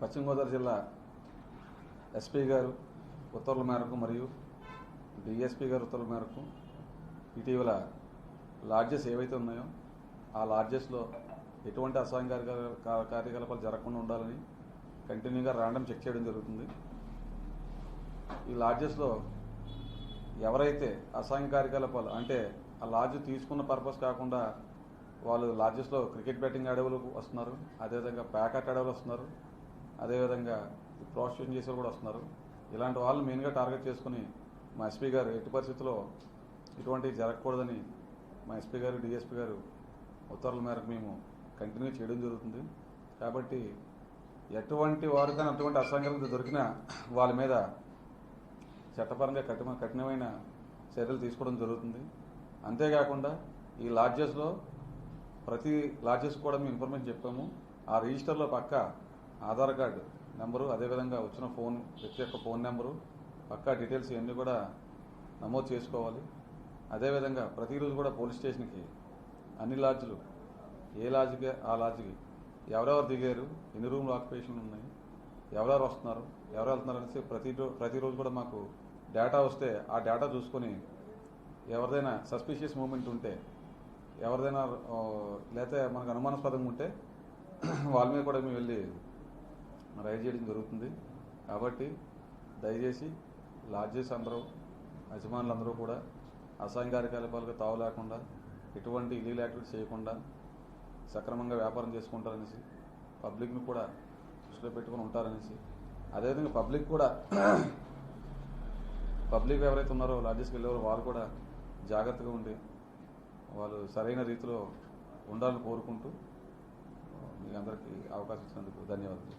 పశ్చిమ గోదావరి జిల్లా ఎస్పీ గారు ఉత్తర్వుల మేరకు మరియు డిఎస్పీ గారు ఉత్తర్వుల మేరకు ఇటీవల లాడ్జెస్ ఏవైతే ఉన్నాయో ఆ లాడ్జెస్లో ఎటువంటి అసహాయం కార్యకలాపాలు జరగకుండా ఉండాలని కంటిన్యూగా ర్యాండమ్ చెక్ చేయడం జరుగుతుంది. ఈ లాడ్జెస్లో ఎవరైతే అసహాయం కార్యకలాపాలు అంటే ఆ లాడ్జ్ తీసుకున్న పర్పస్ కాకుండా వాళ్ళు లాడ్జెస్లో క్రికెట్ బ్యాటింగ్ అడవులు వస్తున్నారు అదేవిధంగా ప్యాకెట్ అడవులు వస్తున్నారు అదేవిధంగా ప్రాసిక్యూషన్ చేసే కూడా వస్తున్నారు. ఇలాంటి వాళ్ళు మెయిన్గా టార్గెట్ చేసుకుని మా ఎస్పీ గారు ఎట్టి పరిస్థితుల్లో ఇటువంటివి జరగకూడదని మా ఎస్పీ గారు డిఎస్పీ గారు ఉత్తర్వుల మేరకు మేము కంటిన్యూ చేయడం జరుగుతుంది. కాబట్టి ఎటువంటి వారికైనా అటువంటి అసంగతి దొరికినా వాళ్ళ మీద చట్టపరంగా కఠిన కఠినమైన చర్యలు తీసుకోవడం జరుగుతుంది. అంతేకాకుండా ఈ లాడ్జెస్లో ప్రతి లాడ్జెస్ కూడా మేము ఇన్ఫర్మేషన్ చెప్పాము. ఆ రిజిస్టర్లో పక్క ఆధార్ కార్డు నెంబరు అదేవిధంగా వచ్చిన ఫోన్ వ్యక్తి యొక్క ఫోన్ నెంబరు పక్కా డీటెయిల్స్ ఇవన్నీ కూడా నమోదు చేసుకోవాలి. అదేవిధంగా ప్రతిరోజు కూడా పోలీస్ స్టేషన్కి అన్ని లాడ్జ్లు ఏ లాడ్జ్కి ఆ లాడ్జ్కి ఎవరెవరు దిగారు ఎన్ని రూమ్లు ఆక్యుపేషన్లు ఉన్నాయి ఎవరెవరు వస్తున్నారు ఎవరు వెళ్తున్నారు అనేసి ప్రతి ప్రతిరోజు కూడా మాకు డేటా వస్తే ఆ డేటా చూసుకొని ఎవరిదైనా సస్పిషియస్ మూమెంట్ ఉంటే ఎవరిదైనా లేకపోతే మనకు అనుమానాస్పదంగా ఉంటే వాళ్ళ మీద కూడా మేము వెళ్ళి రైడ్ చేయడం జరుగుతుంది. కాబట్టి దయచేసి లాడ్జెస్ అందరూ యజమానులు అందరూ కూడా అసాంఘిక కార్యకలాపాలకు తావు లేకుండా ఎటువంటి ఇల్లీగల్ యాక్టివిటీ చేయకుండా సక్రమంగా వ్యాపారం చేసుకుంటారనేసి పబ్లిక్ను కూడా దృష్టిలో పెట్టుకుని ఉంటారనేసి అదేవిధంగా పబ్లిక్ కూడా పబ్లిక్ ఎవరైతే ఉన్నారో లాడ్జెస్కి వెళ్ళేవారో వాళ్ళు కూడా జాగ్రత్తగా ఉండి వాళ్ళు సరైన రీతిలో ఉండాలని కోరుకుంటూ మీ అందరికీ అవకాశం ఇచ్చినందుకు ధన్యవాదాలు.